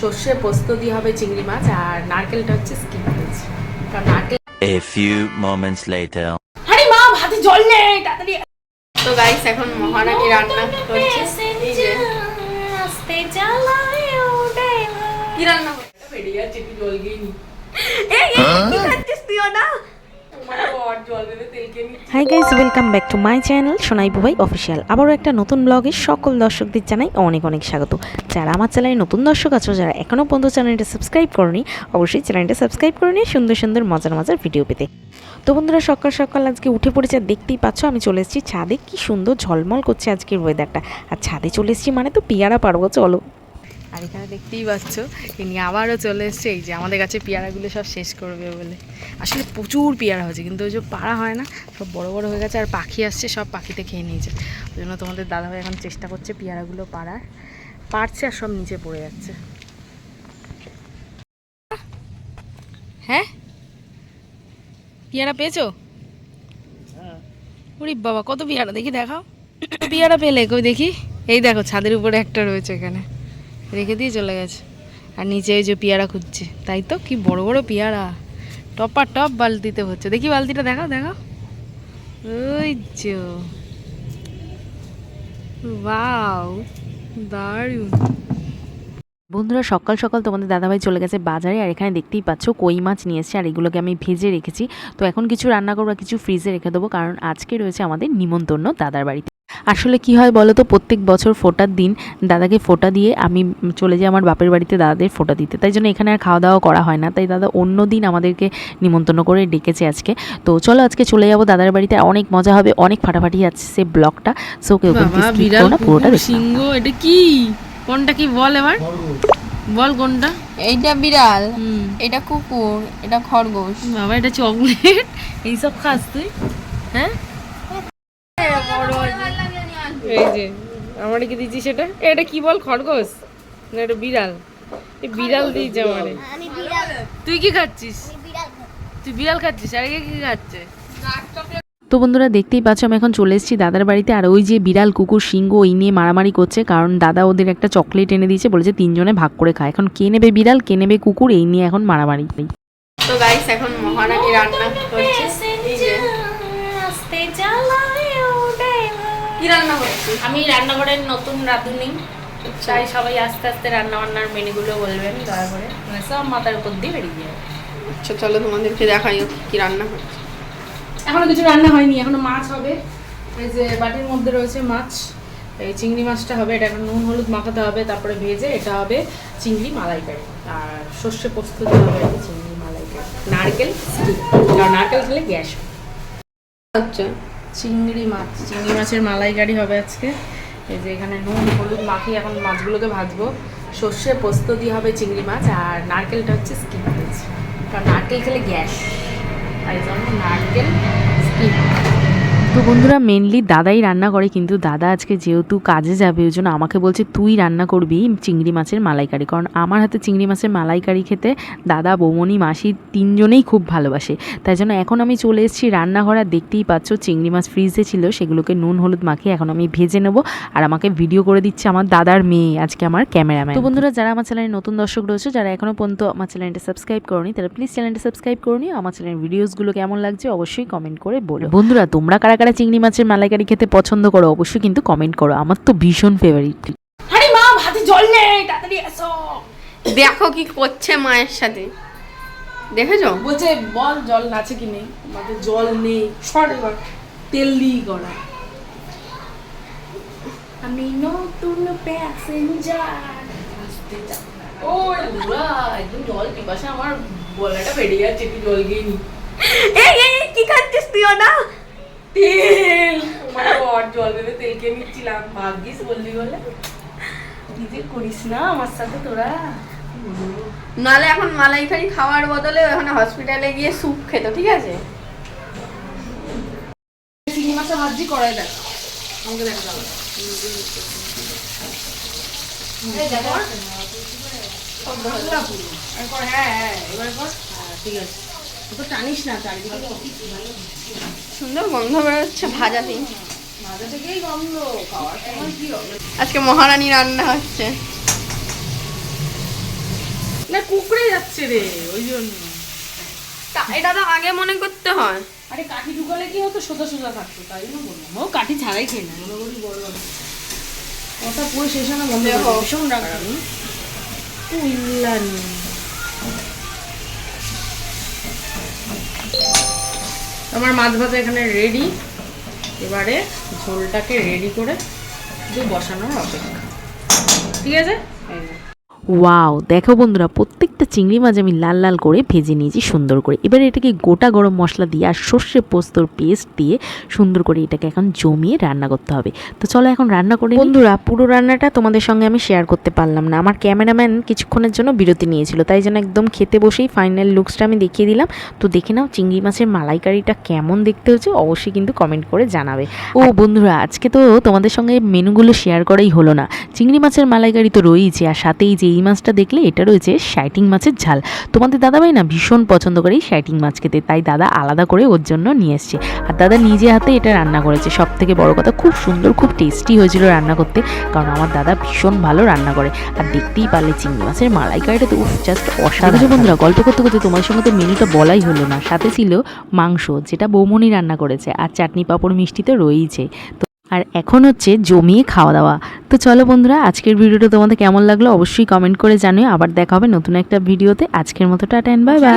সর্ষে পোস্ত দিয়ে হবে চিংড়ি মাছ আর নারকেলটা হচ্ছে স্কিপ করেছি কারণ নারকেল A few moments later. আরে মা ভাতে জল নেই তাড়াতাড়ি। তো গাইস এখন মহারানী রান্না করছে। এই যে। কি রান্না করছে চিটি জল গিয়ে নি। এই কি কে নি hi guys welcome back to my channel Sonai Bubai official আবারও একটা নতুন ব্লগে সকল দর্শকদের জানাই অনেক অনেক স্বাগত। যারা আমার চ্যানেলে নতুন দর্শক আছো, যারা এখনও পর্যন্ত চ্যানেলটা সাবস্ক্রাইব করনি, অবশ্যই চ্যানেলটা সাবস্ক্রাইব করে নিয়ে সুন্দর সুন্দর মজার মজার ভিডিও পেতে। তো বন্ধুরা, সকাল সকাল আজকে উঠে পড়েছে, আর দেখতেই পাচ্ছ, আমি চলে এসেছি ছাদে। কি সুন্দর ঝলমল করছে আজকের ওয়েদারটা আর ছাদে চলে এসেছি মানে তো পেয়ারা পারব চলো। আর এখানে দেখতেই পাচ্ছ ইনি আবারও চলে এসছে। এই যে আমাদের কাছে পেয়ারাগুলো সব শেষ করবে বলে। আসলে প্রচুর পেয়ারা হয়েছে কিন্তু ওই যে পাড়া হয় না সব বড় বড় হয়ে গেছে আর পাখি আসছে সব পাখিতে খেয়ে নিয়েছে। ওই জন্য তোমাদের দাদাভাই এখন চেষ্টা করছে পেয়ারাগুলো পাড়ার। পারছে আর সব নিচে পড়ে যাচ্ছে। হ্যাঁ? পেয়ারা পেয়েছ? ওরে বাবা কত পেয়ারা দেখি দেখাও। পেয়ারা পেলে কই দেখি। এই দেখো ছাদের উপরে একটা রয়েছে এখানে। রেখে দিয়ে চলে গেছে। আর নিচে ওই যে পেয়ারা খুঁজছে, তাই তো? কি বড় বড় পেয়ারা। টপা টপ বালতিতে হচ্ছে দেখি বালতিটা দেখাও দেখাও। ওই যে। বাও দারুণ। বন্ধুরা, সকাল সকাল তোমাদের দাদাভাই চলে গেছে বাজারে, আর এখানে দেখতেই পাচ্ছ কই মাছ নিয়ে এসেছে, আর এগুলোকে আমি ভেজে রেখেছি। তো এখন কিছু রান্না করব কিছু ফ্রিজে রেখে দেবো, কারণ আজকে রয়েছে আমাদের নিমন্ত্রণ দাদার বাড়িতে। আসলে কি হয় বলো তো প্রত্যেক বছর ফোটার দিন দাদাকে ফোটা দিয়ে আমি চলে যাই আমার বাপের বাড়িতে দাদাদের ফোটা দিতে। তাই জন্য এখানে আর খাওয়া দাওয়া করা হয় না। তাই দাদা অন্য দিন আমাদেরকে নিমন্ত্রণ করে ডেকেছে আজকে। তো চলো আজকে চলে যাব দাদার বাড়িতে। অনেক মজা হবে অনেক ফাটাফাটি আছে সে ব্লগটা। সো কেউ কিন্তু পুরোটা সিংহ এটা কি? কোনটা কি? বল এবার। বল কোনটা? এইটা বিড়াল হুম। এটা কুকুর এটা খরগোশ। বাবা এটা চকলেট। এইসব খাস তুই হ্যাঁ? এই যে আমারে কি সেটা এটা? কি বল খরগোশ? না এটা বিড়াল। এই বিড়াল দিয়েছে আমারে। তুই কি খাচ্ছিস? তুই বিড়াল খাচ্ছিস? আর কি খাচ্ছে? তো বন্ধুরা দেখতেই পাচ্ছ আমি এখন চলে এসেছি দাদার বাড়িতে। আর ওই যে বিড়াল কুকুর সিংহ ওই নিয়ে মারামারি করছে কারণ দাদা ওদের একটা চকলেট এনে দিয়েছে বলেছে তিনজনে ভাগ করে খায়। এখন কে নেবে বিড়াল কে নেবে কুকুর এই নিয়ে এখন মারামারি। তো গাইস এখন মহারানী রান্না করছে। কি রান্না হচ্ছে আমি রান্নাঘরের নতুন রাঁধুনি। চাই সবাই আস্তে আস্তে রান্না বান্নার মেনুগুলো বলবেন দয়া করে। মানে সব মাথার উপর দিয়ে বেরিয়ে যাবে। আচ্ছা চলো তোমাদেরকে দেখাই কি রান্না হচ্ছে। এখনও কিছু রান্না হয়নি এখনও মাছ হবে। এই যে বাটির মধ্যে রয়েছে মাছ এই চিংড়ি মাছটা হবে এটা এখন নুন হলুদ মাখাতে হবে তারপরে ভেজে এটা হবে চিংড়ি মালাইকারি। আর সর্ষে পোস্ত দিয়ে হবে এটা চিংড়ি মালাইকারি। নারকেল স্টিক নারকেল খেলে গ্যাস আচ্ছা। চিংড়ি মাছ, চিংড়ি মাছের মালাইকারি হবে আজকে। এই যে এখানে নুন, হলুদ মাখিয়ে এখন মাছগুলোকে ভাজবো। সর্ষে পোস্ত দিয়ে হবে চিংড়ি মাছ আর নারকেলটা হচ্ছে স্কিপ হয়েছে কারণ নারকেল খেলে গ্যাস। তাই জন্য নারকেল স্কিপ তো বন্ধুরা মেনলি দাদাই রান্না করে কিন্তু দাদা আজকে যেহেতু কাজে যাবে ওই জন্য আমাকে বলছে তুই রান্না করবি চিংড়ি মাছের মালাইকারি। কারণ আমার হাতে চিংড়ি মাছের মালাইকারি খেতে দাদা বৌমনি মাসি তিনজনেই খুব ভালোবাসে। তাই জন্য এখন আমি চলে এসেছি রান্নাঘর আর দেখতেই পাচ্ছ চিংড়ি মাছ ফ্রিজে ছিল সেগুলোকে নুন হলুদ মাখিয়ে এখন আমি ভেজে নেব। আর আমাকে ভিডিও করে দিচ্ছে আমার দাদার মেয়ে আজকে আমার ক্যামেরাম্যান তো বন্ধুরা যারা আমার চ্যানেলে নতুন দর্শক রয়েছে যারা এখনও পর্যন্ত আমার চ্যানেলটা সাবস্ক্রাইব করনি তারা প্লিজ চ্যানেলটা সাবস্ক্রাইব করে নিও। আমার চ্যানেলের ভিডিওসগুলো কেমন লাগছে অবশ্যই কমেন্ট করে বলো। বন্ধুরা তোমরা কারা কারা চিংড়ি মাছের মালাইকারি খেতে পছন্দ করো অবশ্যই কিন্তু কমেন্ট করো। আমার তো ভীষণ ফেভারিট আরে মা ভাতে জল নেই তাড়াতাড়ি এসো। দেখো কি করছে মায়ের সাথে। দেখেছ? বলছে বল জল আছে কি নেই? মাঠে জল নেই। শর্ট এবার তেল দিয়ে করা আমি নতুন প্যাসেঞ্জার ও বুড়া একদম জল পিপাসা আমার গলাটা বেরিয়ে যাচ্ছে একটু জল গিয়ে নি। এই এই এই, কি খাচ্ছিস তুই না তেল। আমার গড জল ভেবে তেল কে নিচ্ছিলাম। ভাগ্যিস বললি বলে। নিজে করিস না আমার সাথে তোরা? নালে এখন মালাইকারি খাওয়ার বদলে ওখানে হসপিটালে গিয়ে স্যুপ খেত ঠিক আছে? চিংড়ি মাছের ভাজি করাই দেখ। আমাকে দেখা যাবে হ্যাঁ হ্যাঁ এবার হ্যাঁ ঠিক আছে। তো টানিস না চারিদিকে সুন্দর গন্ধ বেরোচ্ছে ভাজাতে মাঝে থেকেই গন্ধ খাওয়ার সময় কি হবে? আজকে মহারানী রান্না হচ্ছে। না কুকড়ে যাচ্ছে রে ওই জন্য। তা- এটা তো আগে মনে করতে হয়। আরে কাঠি ঢুকালে কি হতো? সোজা সোজা থাকতো তাই জন্য বললাম। ও কাঠি ছাড়াই খেয়ে না মনে করি বললাম কথা পুরো শেষ হয় না বন্ধ। ভীষণ রাগ রাখি আমার মাছ ভাজা এখানে রেডি এবারে ঝোলটাকে রেডি করে শুধু বসানোর অপেক্ষা। ঠিক আছে। ওয়াও দেখো বন্ধুরা প্রত্যেকটা চিংড়ি মাছ আমি লাল লাল করে ভেজে নিয়েছি সুন্দর করে। এবারে এটাকে গোটা গরম মশলা দিয়ে আর সর্ষে পোস্তর পেস্ট দিয়ে সুন্দর করে এটাকে এখন জমিয়ে রান্না করতে হবে। তো চলো এখন রান্না করে বন্ধুরা পুরো রান্নাটা তোমাদের সঙ্গে আমি শেয়ার করতে পারলাম না। আমার ক্যামেরাম্যান কিছুক্ষণের জন্য বিরতি নিয়েছিল তাই জন্য একদম খেতে বসেই ফাইনাল লুকসটা আমি দেখিয়ে দিলাম। তো দেখে নাও চিংড়ি মাছের মালাইকারিটা কেমন দেখতে হচ্ছে অবশ্যই কিন্তু কমেন্ট করে জানাবে। ও বন্ধুরা আজকে তো তোমাদের সঙ্গে মেনুগুলো শেয়ার করাই হলো না। চিংড়ি মাছের মালাইকারি তো রয়েইছে আর সাথেই যে এই মাছটা দেখলে এটা রয়েছে শাইটিং মাছের ঝাল। তোমাদের দাদাভাই না ভীষণ পছন্দ করে এই শাইটিং মাছ খেতে তাই দাদা আলাদা করে ওর জন্য নিয়ে এসছে। আর দাদা নিজে হাতে এটা রান্না করেছে। সব থেকে বড় কথা খুব সুন্দর খুব টেস্টি হয়েছিল রান্না করতে কারণ আমার দাদা ভীষণ ভালো রান্না করে। আর দেখতেই পারলে চিংড়ি মাছের মালাইকারিটা তো জাস্ট অসাধারণ। বন্ধুরা গল্প করতে করতে তোমার সঙ্গে তো মেনুটা বলাই হলো না। সাথে ছিল মাংস যেটা বৌমনি রান্না করেছে। আর চাটনি পাঁপড় মিষ্টি তো রয়েইছে। তো আর এখন হচ্ছে জমিয়ে খাওয়া দাওয়া। তো চলো বন্ধুরা আজকের ভিডিওটা তোমাদের কেমন লাগল অবশ্যই কমেন্ট করে জানিও। আবার দেখা হবে নতুন একটা ভিডিওতে। আজকের মতো টাটা বাই বাই